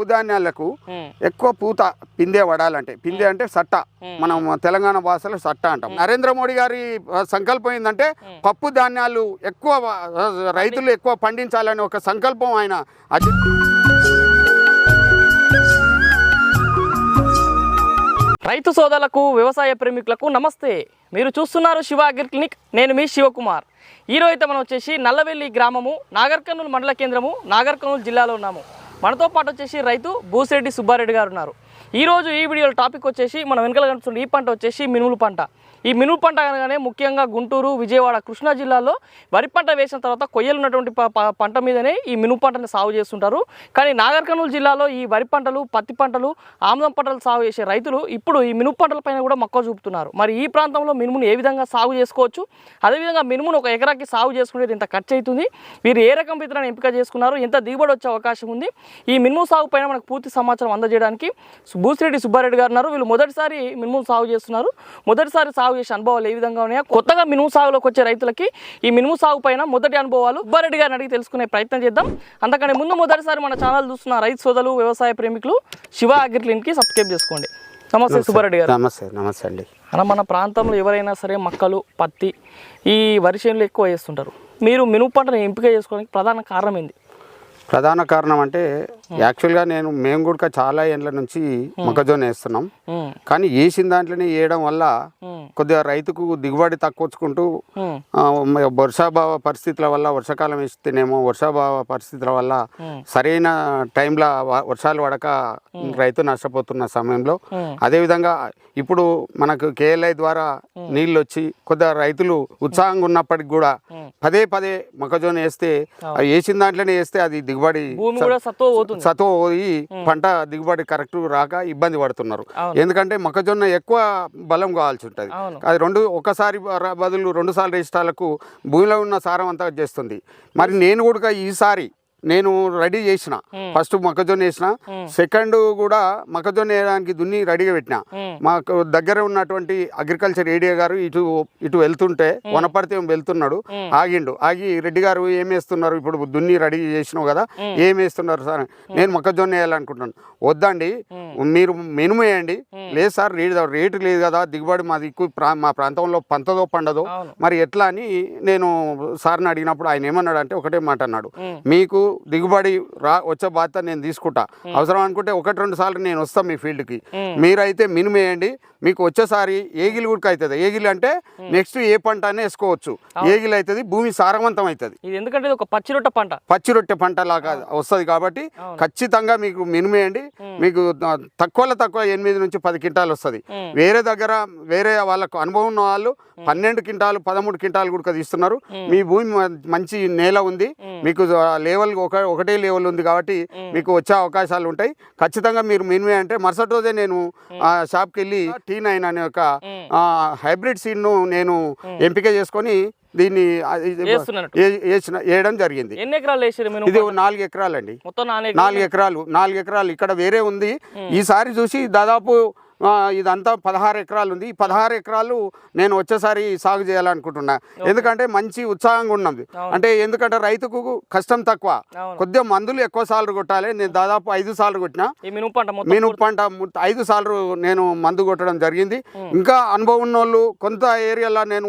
పప్పు ధాన్యాలకు ఎక్కువ పూత పిందే పడాలంటే. పిందే అంటే సట్ట. మనం తెలంగాణ భాషలో సట్ట అంటాం. నరేంద్ర మోడీ గారి సంకల్పం ఏంటంటే పప్పు ధాన్యాలు ఎక్కువ రైతులు ఎక్కువ పండించాలని ఒక సంకల్పం ఆయన అది రైతు సోదరులకు వ్యవసాయ ప్రేమికులకు నమస్తే. మీరు చూస్తున్నారు శివ అగ్రి క్లినిక్. నేను మీ శివకుమార్. ఈరోజు అయితే మనం వచ్చేసి నల్లవెల్లి గ్రామము నాగర్ కర్నూలు మండల కేంద్రము నాగర్ కర్నూలు జిల్లాలో ఉన్నాము. మనతో పాటు వచ్చేసి రైతు భూసిరెడ్డి సుబ్బారెడ్డి గారు ఉన్నారు. ఈరోజు ఈ వీడియోలో టాపిక్ వచ్చేసి మనం వెనకాల కనిపిస్తున్న ఈ పంట వచ్చేసి మినుములు పంట. ఈ మినుము పంట అనగానే ముఖ్యంగా గుంటూరు విజయవాడ కృష్ణా జిల్లాలో వరి పంట వేసిన తర్వాత కొయ్యలు ఉన్నటువంటి ప- పంట మీదనే ఈ మినుము పంటని సాగు చేస్తుంటారు. కానీ నాగర్ కర్నూలు జిల్లాలో ఈ వరి పంటలు పత్తి పంటలు ఆముదం పంటలు సాగు చేసే రైతులు ఇప్పుడు ఈ మినుము పంటలపైన కూడా మక్కువ చూపుతున్నారు. మరి ఈ ప్రాంతంలో మినుమును ఏ విధంగా సాగు చేసుకోవచ్చు? అదేవిధంగా మినుమును ఒక ఎకరాకి సాగు చేసుకునేది ఎంత ఖర్చు అవుతుంది వీరు ఏ రకం విత్తనాన్ని ఎంపిక చేసుకున్నారు? ఎంత దిగుబడి వచ్చే అవకాశం ఉంది? ఈ మినుము సాగు పైన మనకు పూర్తి సమాచారం అందజేయడానికి బూసిరెడ్డి సుబ్బారెడ్డి గారు ఉన్నారు వీళ్ళు మొదటిసారి మినుము సాగు చేస్తున్నారు. మొదటిసారి సాగు చేసే అనుభవాలు ఏ విధంగా ఉన్నాయో? కొత్తగా మినుము సాగులోకి వచ్చే రైతులకి ఈ మినుము సాగు పైన మొదటి అనుభవాలు సుబ్బారెడ్డి గారిని అడిగి తెలుసుకునే ప్రయత్నం చేద్దాం. అంతకంటే ముందు మొదటిసారి మన ఛానల్ చూస్తున్న రైతు సోదరులు వ్యవసాయ ప్రేమికులు శివ అగ్రి క్లినిక్కి సబ్స్క్రైబ్ చేసుకోండి. నమస్తే. సుబ్బారెడ్డి గారు. నమస్తే నమస్తే అండి. అన్న మన ప్రాంతంలో ఎవరైనా సరే మక్కలు పత్తి ఈ వరి చేనులు ఎక్కువ వేస్తుంటారు. మీరు మినుము పంటను ఎంపిక చేసుకోవడానికి ప్రధాన కారణం ఏంది? ప్రధాన కారణం అంటే యాక్చువల్గా నేను మేము కూడా చాలా ఏళ్ళ నుంచి మొక్కజొన్న వేస్తున్నాం. ఉమ్, కానీ వేసిన దాంట్లోనే వేయడం వల్ల కొద్దిగా రైతుకు దిగుబడి తక్కువ వచ్చుకుంటూ ఉమ్, ఆ, మ- వర్షాభావ పరిస్థితుల వల్ల వర్షాకాలం వేస్తేనేమో వర్షాభావ పరిస్థితుల వల్ల సరైన టైంలో వర్షాలు పడక రైతు నష్టపోతున్న సమయంలో. అదేవిధంగా ఇప్పుడు మనకు కేఎల్ఐ ద్వారా నీళ్ళు వచ్చి కొద్దిగా రైతులు ఉత్సాహంగా ఉన్నప్పటికి కూడా పదే పదే మొక్కజొన్న వేస్తే వేసిన దాంట్లోనే వేస్తే అది దిగుబడి భూమి కూడా సత్తువ పోతుంది సతో పోయి పంట దిగుబడి కరెక్ట్ రాక ఇబ్బంది పడుతున్నారు. ఎందుకంటే మొక్కజొన్న ఎక్కువ బలం కావాల్సి ఉంటుంది. అది రెండు ఒకసారి బదులు రెండు సార్లు ఇష్టాలకు భూమిలో ఉన్న సారం అంతా చేస్తుంది. మరి నేను కూడా ఈసారి నేను రెడీ చేసిన. ఫస్ట్ మొక్కజొన్న వేసిన. సెకండ్ కూడా మొక్కజొన్న వేయడానికి దున్ని రెడీగా పెట్టిన. మాకు దగ్గర ఉన్నటువంటి అగ్రికల్చర్ ఏరియా గారు ఇటు ఇటు వెళ్తుంటే వనపర్తి వెళ్తున్నాడు. ఆగిండు. ఆగి రెడ్డి గారు ఏం వేస్తున్నారు? ఇప్పుడు దున్ని రెడీ చేసినావు కదా ఏం వేస్తున్నారు సార్? నేను మొక్కజొన్న వేయాలనుకుంటున్నాను. వద్దండి. మీరు మినిమం వేయండి. లేదు సార్ రేటు రేటు లేదు కదా. దిగుబడి మాది మా ప్రాంతంలో పంతదో పండదో. మరి ఎట్లా అని నేను సార్ని అడిగినప్పుడు ఆయన ఏమన్నాడు అంటే ఒకటే మాట అన్నాడు. మీకు దిగుబడి రా వచ్చే బాధ్యత నేను తీసుకుంటా. అవసరం అనుకుంటే ఒకటి రెండు సార్లు నేను వస్తాను మీ ఫీల్డ్కి. మీరైతే మినిమం వేయండి. మీకు వచ్చేసారి ఏగిలి కూడా అవుతుంది ఏగిలి అంటే నెక్స్ట్ ఏ పంట అయినా వేసుకోవచ్చు. ఏగిలి అవుతుంది భూమి సారవంతం అవుతుంది ఇది ఎందుకంటే ఒక పచ్చి రొట్ట పంట. పచ్చి రొట్టె పంట లాగా వస్తుంది కాబట్టి ఖచ్చితంగా మీకు మినిమం వేయండి. మీకు తక్కువలో తక్కువ ఎనిమిది నుంచి పది క్వింటాలు వస్తుంది. వేరే దగ్గర వేరే వాళ్ళకు అనుభవం ఉన్న వాళ్ళు పన్నెండు క్వింటాలు పదమూడు క్వింటాలు కూడా తీస్తున్నారు. మీ భూమి మంచి నేల ఉంది. మీకు లెవెల్ ఒక ఒకటే లెవెల్ ఉంది కాబట్టి మీకు వచ్చే అవకాశాలు ఉంటాయి. ఖచ్చితంగా మీరు మినిమే అంటే మరుసటి రోజే నేను ఆ షాప్కి వెళ్ళి టీ నైన్ అనే ఒక హైబ్రిడ్ సీడ్ను నేను ఎంపిక చేసుకొని దీన్ని వేయడం జరిగింది. ఎన్ని ఎకరాలు వేసారు ఇది నాలుగు ఎకరాలండి. మొత్తం నాలుగు ఎకరాలు. నాలుగు ఎకరాలు ఇక్కడ వేరే ఉంది. ఈసారి చూసి దాదాపు ఇదంతా పదహారు ఎకరాలు ఉంది. ఈ పదహారు ఎకరాలు నేను వచ్చేసారి సాగు చేయాలనుకుంటున్నా. ఎందుకంటే మంచి ఉత్సాహంగా ఉన్నది. అంటే ఎందుకంటే రైతుకు కష్టం తక్కువ. కొద్దిగా మందులు ఎక్కువ సార్లు కొట్టాలి. నేను దాదాపు ఐదు సార్లు కొట్టిన. ఈ మినుము పంట ఐదు సార్లు నేను మందు కొట్టడం జరిగింది. ఇంకా అనుభవం ఉన్న వాళ్ళు కొంత ఏరియాలో నేను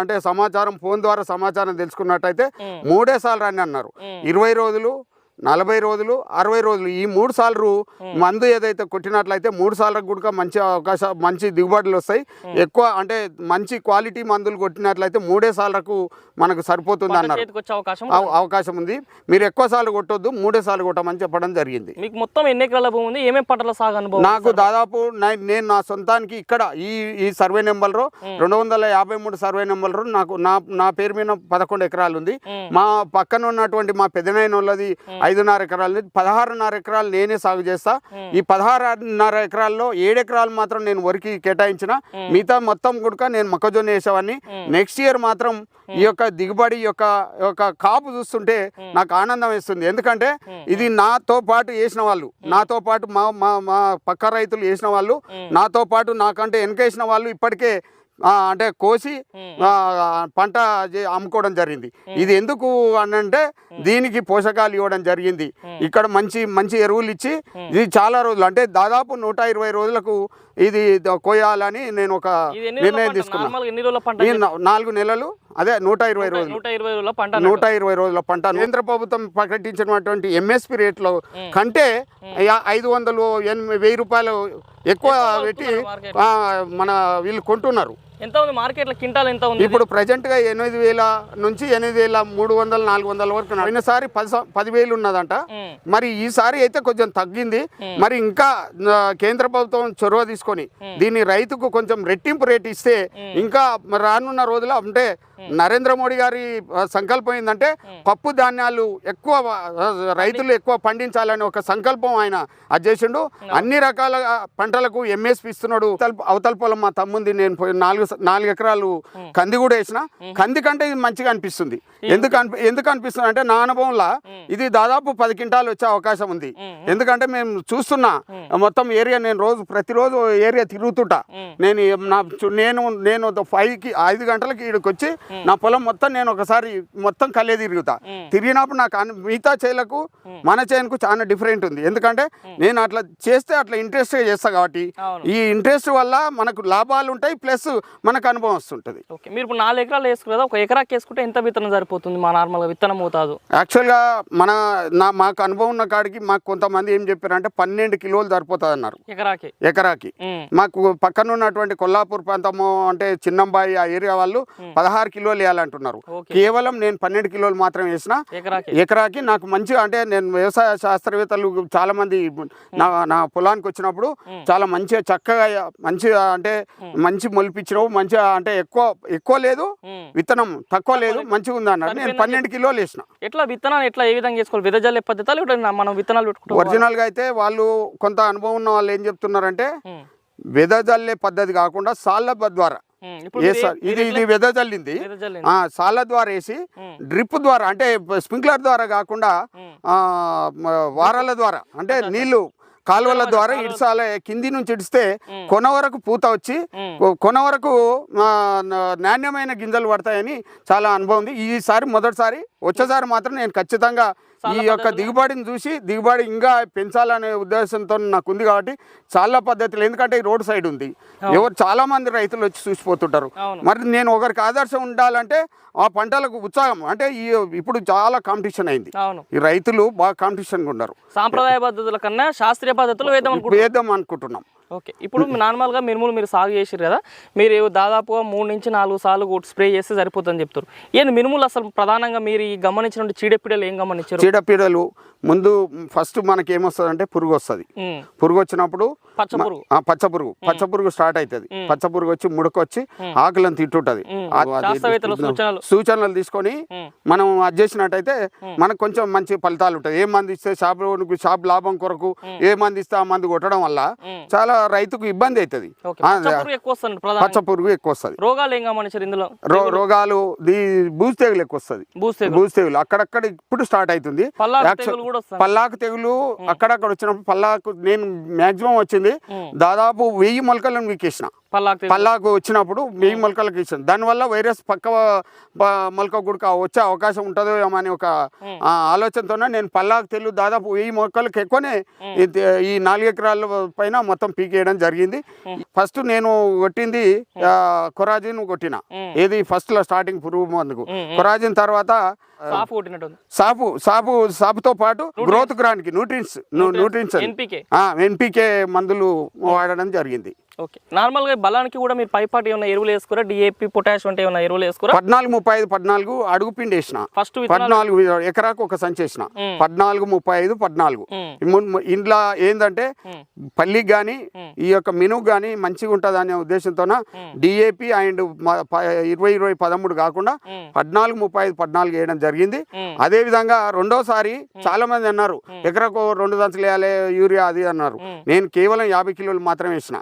అంటే సమాచారం ఫోన్ ద్వారా సమాచారం తెలుసుకున్నట్టయితే మూడే సార్లు అని అన్నారు. ఇరవై రోజులు నలభై రోజులు అరవై రోజులు. ఈ మూడు సార్లు మందు ఏదైతే కొట్టినట్లయితే మూడు సార్లకు కూడా మంచి అవకాశం మంచి దిగుబడులు వస్తాయి. ఎక్కువ అంటే మంచి క్వాలిటీ మందులు కొట్టినట్లయితే మూడే సార్లకు మనకు సరిపోతుంది అన్నారు. అవకాశం అవ- అవకాశం ఉంది. మీరు ఎక్కువ సార్లు కొట్టొద్దు మూడే సార్లు కొట్టమని చెప్పడం జరిగింది. మీకు మొత్తం ఎన్ని ఎకరాల భూమి ఉంది? ఏమేమి పంటల సాగు అనుభవం నాకు దాదాపు నేను నా సొంతానికి ఇక్కడ ఈ ఈ సర్వే నెంబర్ రెండు వందల యాభై మూడు సర్వే నెంబర్ నాకు నా నా పేరు మీద పదకొండు ఎకరాలు ఉంది. మా పక్కన ఉన్నటువంటి మా పెద్దనైన వాళ్ళది ఐదున్నర ఎకరాలు పదహారున్నర ఎకరాలు నేనే సాగు చేస్తా. ఈ పదహారున్నర ఎకరాల్లో ఏడు ఎకరాలు మాత్రం నేను వరికి కేటాయించిన. మిగతా మొత్తం కూడా నేను మొక్కజొన్న వేసేవాడిని. నెక్స్ట్ ఇయర్ మాత్రం ఈ యొక్క దిగుబడి యొక్క యొక్క కాపు చూస్తుంటే నాకు ఆనందం వేస్తుంది. ఎందుకంటే ఇది నాతో పాటు వేసిన వాళ్ళు. నాతో పాటు మా మా మా పక్క రైతులు వేసిన వాళ్ళు. నాతో పాటు నాకంటే వెనక వేసిన వాళ్ళు ఇప్పటికే అంటే కోసి పంట అమ్ముకోవడం జరిగింది. ఇది ఎందుకు అనంటే దీనికి పోషకాలు ఇవ్వడం జరిగింది. ఇక్కడ మంచి మంచి ఎరువులు ఇచ్చి ఇది చాలా రోజులు అంటే దాదాపు నూట ఇరవై రోజులకు ఇది కోయాలని నేను ఒక నిర్ణయం తీసుకున్నాను నాలుగు నెలలు అదే నూట ఇరవై రోజులు. నూట ఇరవై రోజుల పంట కేంద్ర ప్రభుత్వం ప్రకటించినటువంటి ఎంఎస్పి రేట్లో కంటే ఐదు వందలు ఎనిమిది వెయ్యి రూపాయలు ఎక్కువ పెట్టి మన వీళ్ళు కొంటున్నారు. ఎంత ఉంది మార్కెట్లో? క్వింటాల్ ఎంత ఉంది? ఇప్పుడు ప్రజెంట్గా ఎనిమిది వేల నుంచి ఎనిమిది వేల మూడు వందల నాలుగు వందల వరకు. పోయినసారి పది పదివేలు ఉన్నదంట. మరి ఈసారి అయితే కొంచెం తగ్గింది. మరి ఇంకా కేంద్ర ప్రభుత్వం చొరవ తీసుకొని దీన్ని రైతుకు కొంచెం రెట్టింపు రేట్ ఇస్తే ఇంకా రానున్న రోజులు అంటే నరేంద్ర మోడీ గారి సంకల్పం ఏంటంటే పప్పు ధాన్యాలు ఎక్కువ రైతులు ఎక్కువ పండించాలని ఒక సంకల్పం ఆయన అది చేసిండు. అన్ని రకాల పంటలకు ఎంఎస్పి ఇస్తున్నాడు. అవతల- పొలం మా తమ్ముంది నేను నాలుగు నాలుగు ఎకరాలు కంది కూడా వేసిన కంది కంటే ఇది మంచిగా అనిపిస్తుంది. ఎందుకు అనిపి ఎందుకు అనిపిస్తుంది అంటే నా అనుభవంలో ఇది దాదాపు పది క్వింటాలు వచ్చే అవకాశం ఉంది. ఎందుకంటే మేము చూస్తున్నా మొత్తం ఏరియా నేను రోజు ప్రతిరోజు ఏరియా తిరుగుతుంటా. నేను నా నేను నేను ఫైవ్కి ఐదు గంటలకి ఇక్కడికి వచ్చి నా పొలం మొత్తం నేను ఒకసారి మొత్తం కళ్ళే తిరుగుతా. తిరిగినప్పుడు నాకు మిగతా చేలకు మన చేనుకు చాలా డిఫరెంట్ ఉంది. ఎందుకంటే నేను అట్లా చేస్తే అట్లా ఇంట్రెస్ట్గా చేస్తా కాబట్టి. ఈ ఇంట్రెస్ట్ వల్ల మనకు లాభాలు ఉంటాయి ప్లస్ మనకు అనుభవం వస్తుంటుంది. ఓకే మీరు ఇప్పుడు నాలుగు ఎకరాలు వేసుకున్నారు కదా ఒక ఎకరాకి వేసుకుంటే ఎంత విత్తనం సరిపోతుంది మా నార్మల్గా విత్తనం అవుతాదు యాక్చువల్గా మన నా మాకు అనుభవం ఉన్న కాడికి మాకు కొంతమంది ఏం చెప్పారంటే పన్నెండు కిలోలు సరిపోతుంది అన్నారు ఎకరాకి. ఎకరాకి. మాకు పక్కన ఉన్నటువంటి కొల్లాపూర్ ప్రాంతము అంటే చిన్నంబాయి ఆ ఏరియా వాళ్ళు పదహారు కిలోలు వేయాలంటున్నారు. కేవలం నేను పన్నెండు కిలోలు మాత్రం వేసిన ఎకరాకి? ఎకరాకి నాకు మంచిగా అంటే నేను వ్యవసాయ శాస్త్రవేత్తలు చాలా మంది నా నా పొలానికి వచ్చినప్పుడు చాలా మంచిగా చక్కగా మంచిగా అంటే మంచి మొలిపించినావు. మంచిగా అంటే ఎక్కువ ఎక్కువ లేదు. విత్తనం తక్కువ లేదు మంచిగా ఉంది అన్నారు నేను పన్నెండు కిలోలు వేసిన. ఎట్లా విత్తనాలు ఎట్లా ఏ విధంగా చేసుకోవాలి? విదజల్లే పద్ధతి మనం విత్తనాలు పెట్టుకుంటాం ఒరిజినల్గా అయితే వాళ్ళు కొంత అనుభవం ఉన్న వాళ్ళు ఏం చెప్తున్నారంటే. వెదజల్లే పద్ధతి కాకుండా సాళ్ళ ద్వారా. ఇది ఇది వెదజల్లింది. సాళ్ళ ద్వారా వేసి. డ్రిప్ ద్వారా అంటే స్ప్రింక్లర్ ద్వారా కాకుండా వారాల ద్వారా అంటే నీళ్ళు కాలువల ద్వారా ఇడ్చాలి కింది నుంచి ఇడిస్తే కొన వరకు పూత వచ్చి కొన వరకు నాణ్యమైన గింజలు పడతాయని చాలా అనుభవం ఉంది. ఈసారి మొదటిసారి వచ్చేసారి మాత్రం నేను ఖచ్చితంగా ఈ యొక్క దిగుబడిని చూసి దిగుబడి ఇంకా పెంచాలనే ఉద్దేశంతో నాకు ఉంది కాబట్టి చాలా పద్ధతులు. ఎందుకంటే ఈ రోడ్ సైడ్ ఉంది. ఎవరు చాలా మంది రైతులు వచ్చి చూసిపోతుంటారు. మరి నేను ఒకరికి ఆదర్శం ఉండాలంటే ఆ పంటలకు ఉత్సాహం. అంటే ఈ ఇప్పుడు చాలా కాంపిటీషన్ అయింది. ఈ రైతులు బాగా కాంపిటీషన్గా ఉన్నారు. సాంప్రదాయ పద్ధతుల కన్నా శాస్త్రీయ పద్ధతులు వేద్దాం వేద్దాం అనుకుంటున్నాం. ఓకే. ఇప్పుడు నార్మల్గా మినుములు మీరు సాగు చేసారు కదా మీరు దాదాపుగా మూడు నుంచి నాలుగు సార్లు స్ప్రే చేస్తే సరిపోతుందని చెప్తారు. ఏంది మినుములు అసలు ప్రధానంగా మీరు ఈ గమనించిన చీడపీడలు ఏం గమనించారు? చీడపీడలు ముందు ఫస్ట్ మనకి ఏమొస్తుంది అంటే పురుగు వస్తుంది. పురుగు. వచ్చినప్పుడు పచ్చ పురుగు. పచ్చ పురుగు స్టార్ట్ అవుతుంది పచ్చ పురుగు వచ్చి ముడకొచ్చి ఆకులను శాస్త్రవేత్తల సూచనలు. తీసుకొని. మనం అది చేసినట్టయితే మనకు కొంచెం మంచి ఫలితాలు ఉంటాయి ఏ మంది ఇస్తే షాప్ షాప్ లాభం కొరకు ఏ మంది ఇస్తే ఆ మంది కొట్టడం వల్ల. చాలా రైతుకు ఇబ్బంది అవుతుంది. ఓకే పచ్చ పురుగు ఎక్కువ వస్తుంది రోగాలు ఇందులో? రోగాలు బూజు తెగులు ఎక్కువ వస్తుంది బూజు తెగులు అక్కడక్కడ ఇప్పుడు స్టార్ట్ అవుతుంది. పల్లాకు తెగులు అక్కడక్కడ వచ్చినప్పుడు పల్లాకు నేను మాక్సిమం వచ్చింది. దాదాపు వెయ్యి మొలకలను వీకేసిన. పల్లాకు వచ్చినప్పుడు వెయ్యి మొలకలకు ఇచ్చాను దానివల్ల వైరస్ పక్క మొలక గుడక వచ్చే అవకాశం ఉంటుందో ఏమో అని ఒక ఆ, ఆలోచనతోనే నేను పల్లాకు తెలు దాదాపు వెయ్యి మొక్కలకు ఎక్కువనే ఈ నాలుగు ఎకరాల పైన మొత్తం పీకేయడం జరిగింది. ఫస్ట్ నేను కొట్టింది కొరాజిన్ కొట్టిన. ఏది ఫస్ట్లో స్టార్టింగ్ పురుగు మందుకు. కొరాజిన్ తర్వాత సాపు సాపు సాపుతో పాటు గ్రోత్ గ్రాండ్కి న్యూట్రిన్స్ న్యూట్రిన్స్ ఎన్పికే ఎన్పికే మందులు వాడడం జరిగింది. ఓకే. నార్మల్గా బలానికి కూడా మీరు పైపాటి ఏమైనా ఎరువులు వేసుకురా? డిఏపి పొటాష్ అంటే ఏమైనా ఎరువులు వేసుకురా? పద్నాలుగు ముప్పై ఐదు పద్నాలుగు అడుగు పిండి వేసిన. ఫస్ట్ పద్నాలుగు ఎకరాకు ఒక సంచి వేసిన. పద్నాలుగు ముప్పై ఐదు పద్నాలుగు. ఇంట్లో ఏంటంటే. పల్లికి కానీ ఈ యొక్క మినుగు కానీ మంచిగా ఉంటుంది అనే ఉద్దేశంతోన డిఏపి అండ్ ఇరవై ఇరవై పదమూడు కాకుండా. పద్నాలుగు ముప్పై ఐదు పద్నాలుగు వేయడం జరిగింది. అదే విధంగా రెండోసారి చాలా మంది అన్నారు ఎకరకు రెండు దంచులు వేయాలి యూరియా అది అన్నారు. నేను కేవలం యాభై కిలోలు మాత్రమే వేసిన.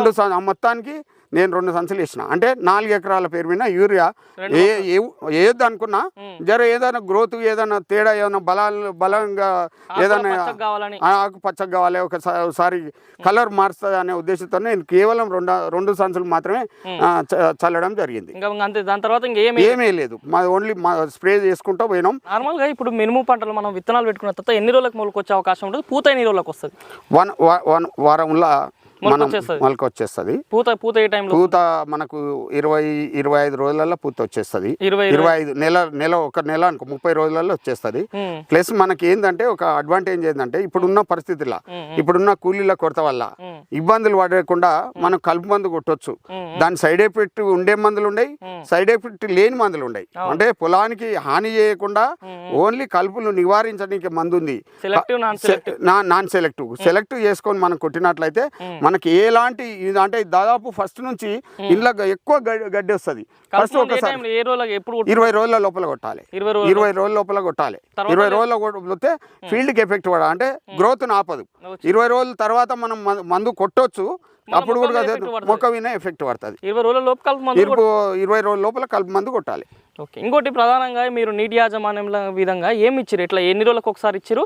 రెండు మొత్తానికి నేను రెండు సంచులు ఇచ్చిన అంటే నాలుగు ఎకరాల పేరు మీద యూరియా. ఏ ఏ- వేయొద్దు అనుకున్నా జర ఏదైనా గ్రోత్ ఏదైనా తేడా ఏదైనా బలాలు బలంగా ఏదైనా ఆకు పచ్చగా కావాలి ఒకసారి కలర్ మారుస్తుంది అనే ఉద్దేశంతో నేను కేవలం రెండు రెండు సంచులు మాత్రమే చల్లడం జరిగింది. దాని తర్వాత ఏమీ లేదు. మా ఓన్లీ మా స్ప్రే చేసుకుంటూ పోయినాం. నార్మల్గా ఇప్పుడు మినుము పంటలు మనం విత్తనాలు పెట్టుకున్న తర్వాత ఎన్ని రోజులకు మొలకొచ్చే అవకాశం ఉంటుంది పూత ఎన్ని రోజులకు వస్తుంది? వన్ వన్ వారంలో మనం. మొలక వచ్చేస్తుంది పూత పూత ఏ టైంలో? పూత మనకు ఇరవై ఇరవై ఐదు రోజులలో పూత వచ్చేస్తుంది. ఇరవై ఐదు నెల నెల ఒక నెల అనుకో ముప్పై రోజులలో వచ్చేస్తుంది. ప్లస్ మనకి ఏంటంటే ఒక అడ్వాంటేజ్ ఏంటంటే ఇప్పుడున్న పరిస్థితుల్లో ఇప్పుడున్న కూలీల కొరత వల్ల ఇబ్బందులు పడకుండా మనం కలుపు మందు కొట్టొచ్చు. దాని సైడ్ ఎఫెక్ట్ ఉండే మందులు ఉన్నాయి ఉమ్. సైడ్ ఎఫెక్ట్ లేని మందులు ఉన్నాయి అంటే పొలానికి హాని చేయకుండా ఓన్లీ కలుపులు నివారించడానికి మందు ఉంది నాన్ సెలెక్టివ్ సెలెక్టివ్ సెలెక్ట్ చేసుకొని మనం కొట్టినట్లయితే మనకి ఎలాంటి అంటే దాదాపు ఫస్ట్ నుంచి ఇంట్లో ఎక్కువ గడ్డి- వస్తుంది. ఫస్ట్ ఒకసారి ఇరవై రోజుల లోపల కొట్టాలి. ఇరవై రోజులు లోపల. కొట్టాలి. ఇరవై రోజుల కొడితే ఫీల్డ్కి ఎఫెక్ట్ పడ అంటే గ్రోత్ ఆపదు. ఇరవై రోజుల తర్వాత మనం మందు కొట్టొచ్చు. అప్పుడు కూడా మీద. మొక్క వినే ఎఫెక్ట్ పడుతుంది. ఇరవై రోజుల లోపు కలుపు మందు ఇరవై రోజుల లోపల కలుపు మందు కొట్టాలి. ఓకే. ఇంకోటి ప్రధానంగా మీరు నీటి యాజమాన్యం విధంగా ఏమి ఇచ్చారు ఎట్లా ఎన్ని రోజులకు ఒకసారి ఇచ్చారు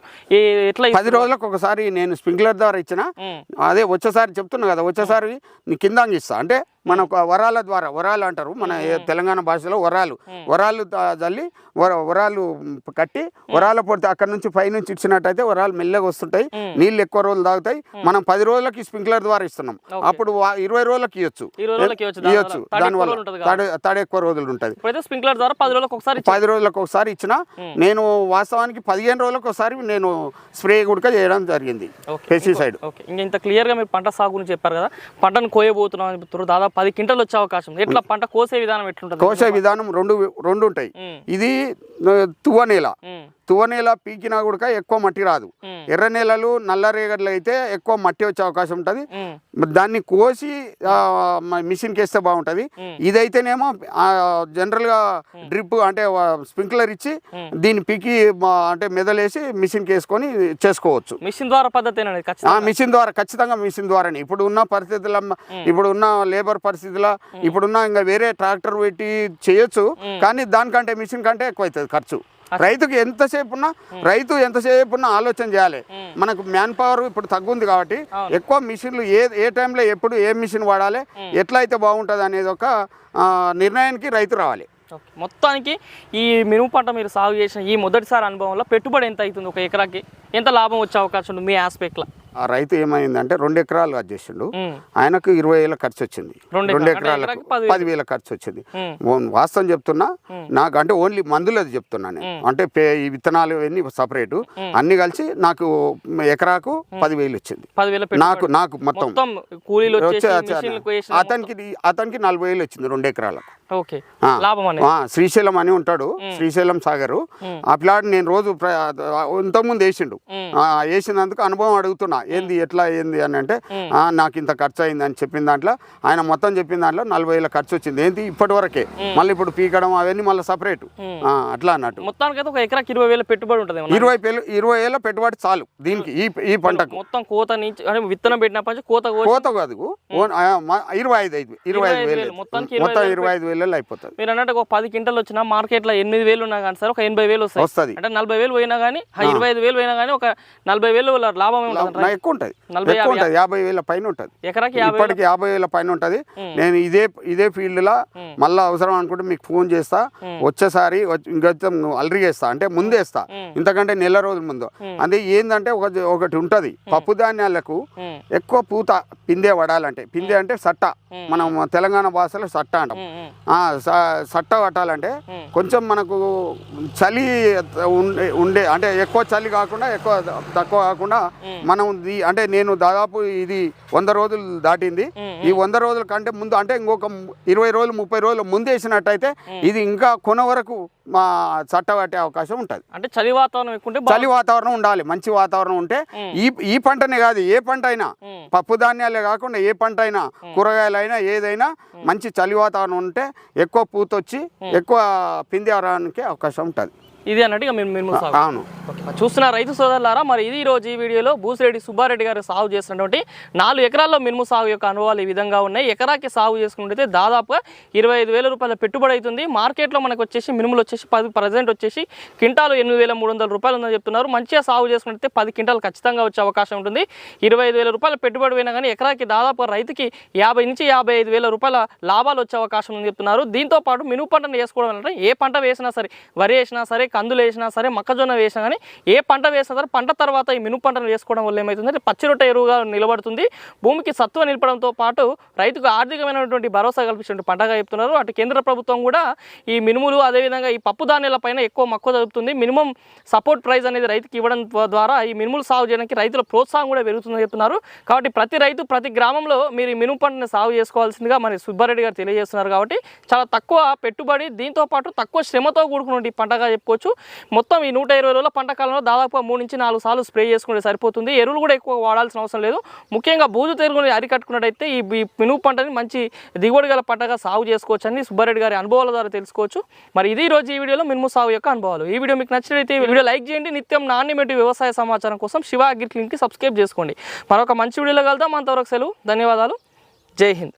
ఎట్లా పది రోజులకు ఒకసారి నేను స్ప్రింక్లర్ ద్వారా ఇచ్చిన. అదే వచ్చేసారి చెప్తున్నా కదా వచ్చేసారి నీ కింద ఇస్తా అంటే మన ఒక వరాల ద్వారా వరాలు అంటారు. మన తెలంగాణ భాషలో వరాలు. వరాలు చల్లి వర వరాలు కట్టి వరాల పొడితే అక్కడ నుంచి పై నుంచి ఇచ్చినట్టయితే వరాలు మెల్లగా వస్తుంటాయి. నీళ్ళు ఎక్కువ రోజులు తాగుతాయి. మనం పది రోజులకి స్ప్రింక్లర్ ద్వారా ఇస్తున్నాం. అప్పుడు ఇరవై రోజులకి ఇవ్వచ్చు ఇవ్వచ్చు దానివల్ల తడి తడి ఎక్కువ రోజులు ఉంటుంది. స్ప్రింక్లర్ ద్వారా పది రోజులకు ఒకసారి. పది రోజులకు ఒకసారి ఇచ్చిన నేను వాస్తవానికి పదిహేను రోజులకు ఒకసారి నేను స్ప్రే గుడక చేయడం జరిగింది. పెస్టిసైడ్ ఇంత క్లియర్గా మీరు పంట సాగు గురించి చెప్పారు కదా. పంటను కోయబోతున్నాం దాదాపు పది క్వింటల్ వచ్చే అవకాశం ఉంది. ఎట్లా? పంట కోసే విధానం ఎట్లుంటుంది? కోసే విధానం? రెండు రెండు ఉంటాయి. ఇది తువ్వ నేల. తువ్వ నేల పీకినా కూడా ఎక్కువ మట్టి రాదు. ఎర్ర నేలలు నల్ల రేగడ్లు అయితే ఎక్కువ మట్టి వచ్చే అవకాశం ఉంటుంది. దాన్ని కోసి మిషన్కి వేస్తే బాగుంటుంది. ఇదైతేనేమో జనరల్గా డ్రిప్ అంటే స్ప్రింక్లర్ ఇచ్చి దీన్ని పీకి అంటే మెదలేసి మిషన్కి వేసుకొని చేసుకోవచ్చు. మిషన్ ద్వారా పద్ధతి మిషన్ ద్వారా ఖచ్చితంగా మిషన్ ద్వారానే. ఇప్పుడు ఉన్న పరిస్థితుల ఇప్పుడు ఉన్న లేబర్ పరిస్థితుల ఇప్పుడున్న ఇంకా వేరే ట్రాక్టర్ పెట్టి చేయొచ్చు కానీ దానికంటే మిషన్ కంటే ఎక్కువ అవుతుంది ఖర్చు రైతుకి ఎంతసేపు ఉన్నా రైతు ఎంతసేపు ఉన్నా ఆలోచన చేయాలి. మనకు మ్యాన్ పవర్ ఇప్పుడు తగ్గుంది కాబట్టి ఎక్కువ మిషన్లు ఏ ఏ టైంలో ఎప్పుడు ఏ మిషన్ వాడాలి ఎట్లా అయితే బాగుంటుంది అనేది ఒక నిర్ణయానికి రైతు రావాలి. మొత్తానికి ఈ మినుము పంట మీరు సాగు చేసిన ఈ మొదటిసారి అనుభవంలో పెట్టుబడి ఎంత అవుతుంది ఒక ఎకరాకి? ఎంత లాభం వచ్చే అవకాశం ఉంది మీ ఆస్పెక్ట్లో ఆ రైతు ఏమైందంటే రెండు ఎకరాలు అది చేసిండు. ఆయనకు ఇరవై వేల ఖర్చు వచ్చింది రెండు ఎకరాలకు పదివేలు. ఖర్చు వచ్చింది వాస్తవం చెప్తున్నా నాకు అంటే ఓన్లీ మందులది చెప్తున్నా నేను. అంటే పే ఈ విత్తనాలు ఇవన్నీ సపరేటు. అన్ని కలిసి నాకు ఎకరాకు పదివేలు వచ్చింది నాకు నాకు మొత్తం. అతనికి అతనికి నలభై వేలు వచ్చింది రెండు ఎకరాలకు. శ్రీశైలం అని ఉంటాడు శ్రీశైలం సాగరు. ఆ ప్లాట్ నేను రోజు ఇంతకుముందు వేసిండు. వేసినందుకు అనుభవం అడుగుతున్నా. ఏంది ఎట్లా ఏంది అని అంటే ఆ, నాకు ఇంత ఖర్చు అయింది అని చెప్పిన దాంట్లో ఆయన మొత్తం చెప్పిన దాంట్లో నలభై వేల ఖర్చు వచ్చింది. ఏంటి ఇప్పటి వరకే మళ్ళీ ఇప్పుడు పీకడం అవన్నీ మళ్ళీ సపరేట్. అట్లా అన్నట్టు. మొత్తానికైతే ఒక ఎకరాకి ఇరవై వేల పెట్టుబడి ఉంటుంది? ఇరవై వేలు ఇరవై వేల పెట్టుబడి చాలు దీనికి ఈ ఈ పంటకు. మొత్తం కోత నుంచి అంటే విత్తనం పెట్టినప్పటి నుంచి కోత కోత కాదు. ఇరవై ఐదు ఐదు ఇరవై ఐదు వేలు మొత్తానికి మొత్తం ఇరవై ఐదు వేలలో అయిపోతుంది. మీరు అన్నట్టు ఒక పది క్వింటల్ వచ్చినా మార్కెట్లో ఎనిమిది వేలు ఉన్నా కానీ సార్ ఒక ఎనభై వేలు వస్తుంది. అంటే నలభై వేలు పోయినా కానీ ఇరవై ఐదు వేలు పోయినా కానీ ఒక నలభై వేలు లాభం ఉంటుంది ఎక్కువ ఉంటుంది ఎక్కువ ఉంటుంది యాభై వేల పైన ఉంటుంది. ఇప్పటికి యాభై వేల పైన ఉంటుంది. నేను ఇదే ఇదే ఫీల్డ్లో మళ్ళీ అవసరం అనుకుంటే మీకు ఫోన్ చేస్తా. వచ్చేసారి వచ్చి- ఇంకొంచెం అలరి చేస్తా. అంటే ముందేస్తా ఇంతకంటే నెల రోజుల ముందు. అదే ఏంటంటే ఒక ఒకటి ఉంటుంది. పప్పు ధాన్యాలకు ఎక్కువ పూత పిందే పడాలంటే. పిందే అంటే సట్ట. మనం తెలంగాణ భాషలో సట్ట అంటాం. సట్ట పట్టాలంటే కొంచెం మనకు చలి ఉండే ఉండే అంటే ఎక్కువ చలి కాకుండా ఎక్కువ తక్కువ కాకుండా మనం దీ- అంటే నేను దాదాపు ఇది వంద రోజులు దాటింది. ఈ వంద రోజుల కంటే ముందు అంటే ఇంకొక ఇరవై రోజులు ముప్పై రోజులు ముందు వేసినట్టయితే ఇది ఇంకా కొన వరకు మా చట్ట పట్టే అవకాశం ఉంటుంది. అంటే చలి వాతావరణం ఎక్కువ చలి వాతావరణం ఉండాలి మంచి వాతావరణం ఉంటే ఈ ఈ పంటనే కాదు ఏ పంట అయినా. పప్పు ధాన్యాలే కాకుండా ఏ పంట అయినా కూరగాయలైనా ఏదైనా మంచి చలి వాతావరణం ఉంటే ఎక్కువ పూత వచ్చి ఎక్కువ పిండి అవడానికి అవకాశం ఉంటుంది. ఇది అన్నట్టుగా మీరు మినుము సాగు అవును. చూస్తున్న రైతు సోదరులారా మరి ఇది ఈ రోజు ఈ వీడియోలో బూసిరెడ్డి సుబ్బారెడ్డి గారు సాగు చేసినటువంటి నాలుగు ఎకరాల్లో మినుము సాగు యొక్క అనుభవాలు ఈ విధంగా ఉన్నాయి. ఎకరాకి సాగు చేసుకుంటే దాదాపుగా ఇరవై ఐదు వేల రూపాయల పెట్టుబడి అవుతుంది. మార్కెట్లో మనకు వచ్చేసి మినుములు వచ్చేసి పది ప్రజెంట్ వచ్చేసి క్వింటాలు ఎనిమిది వేల మూడు వందల రూపాయలు ఉందని చెప్తున్నారు. మంచిగా సాగు చేసుకుంటే పది క్వింటాలు ఖచ్చితంగా వచ్చే అవకాశం ఉంటుంది. ఇరవై ఐదు వేల రూపాయల పెట్టుబడి పోయినా కానీ ఎకరాకి దాదాపు రైతుకి యాభై నుంచి యాభై ఐదు వేల రూపాయల లాభాలు వచ్చే అవకాశం ఉందని చెప్తున్నారు. దీంతో పాటు మినుము పంటను వేసుకోవడం అంటే ఏ పంట వేసినా సరే వరి వేసినా సరే కందులు వేసినా సరే మొక్కజొన్న వేసినా కానీ ఏ పంట వేసినా సరే పంట తర్వాత ఈ మినుము పంటను వేసుకోవడం వల్ల ఏమవుతుందంటే పచ్చి రొట్టె ఎరువుగా నిలబడుతుంది. భూమికి సత్వ నిలపడంతో పాటు రైతుకు ఆర్థికమైనటువంటి భరోసా కల్పించిన పంటగా చెప్తున్నారు. అటు కేంద్ర ప్రభుత్వం కూడా ఈ మినుములు అదేవిధంగా ఈ పప్పు ధాన్యాల పైన ఎక్కువ మక్కువ జరుగుతుంది మినిమం సపోర్ట్ ప్రైస్ అనేది రైతుకి ఇవ్వడం ద్వారా ఈ మినుములు సాగు చేయడానికి రైతుల ప్రోత్సాహం కూడా పెరుగుతుందని చెప్తున్నారు. కాబట్టి ప్రతి రైతు ప్రతి గ్రామంలో మీరు ఈ మినుము పంటను సాగు చేసుకోవాల్సిందిగా మరి సుబ్బారెడ్డి గారు తెలియజేస్తున్నారు కాబట్టి చాలా తక్కువ పెట్టుబడి దీంతో పాటు తక్కువ శ్రమతో కూడుకున్న పంటగా చెప్పుకోవచ్చు. మొత్తం ఈ నూట ఇరవై రోజుల పంట కాలంలో దాదాపుగా మూడు నుంచి నాలుగు సార్లు స్ప్రే చేసుకుంటే సరిపోతుంది. ఎరువులు కూడా ఎక్కువ వాడాల్సిన అవసరం లేదు. ముఖ్యంగా బూజు తెరుగుని అరికట్టుకున్నట్టయితే ఈ మినుగు మినుము పంటని మంచి దిగుబడి గల పంటగా సాగు చేసుకోవచ్చు అని సుబ్బారెడ్డి గారి అనుభవాల ద్వారా తెలుసుకోవచ్చు. మరి ఇది ఈ రోజు ఈ వీడియోలో మినుము సాగు యొక్క అనుభవాలు. ఈ వీడియో మీకు నచ్చినట్లయితే వీడియో లైక్ చేయండి. నిత్యం నాణ్యమైన వ్యవసాయ సమాచారం కోసం శివ అగ్రి క్లింక్కి సబ్స్క్రైబ్ చేసుకోండి. మరొక మంచి వీడియోలో కలుద్దాం. అంతవరకు సెలవు. ధన్యవాదాలు. జై హింద్.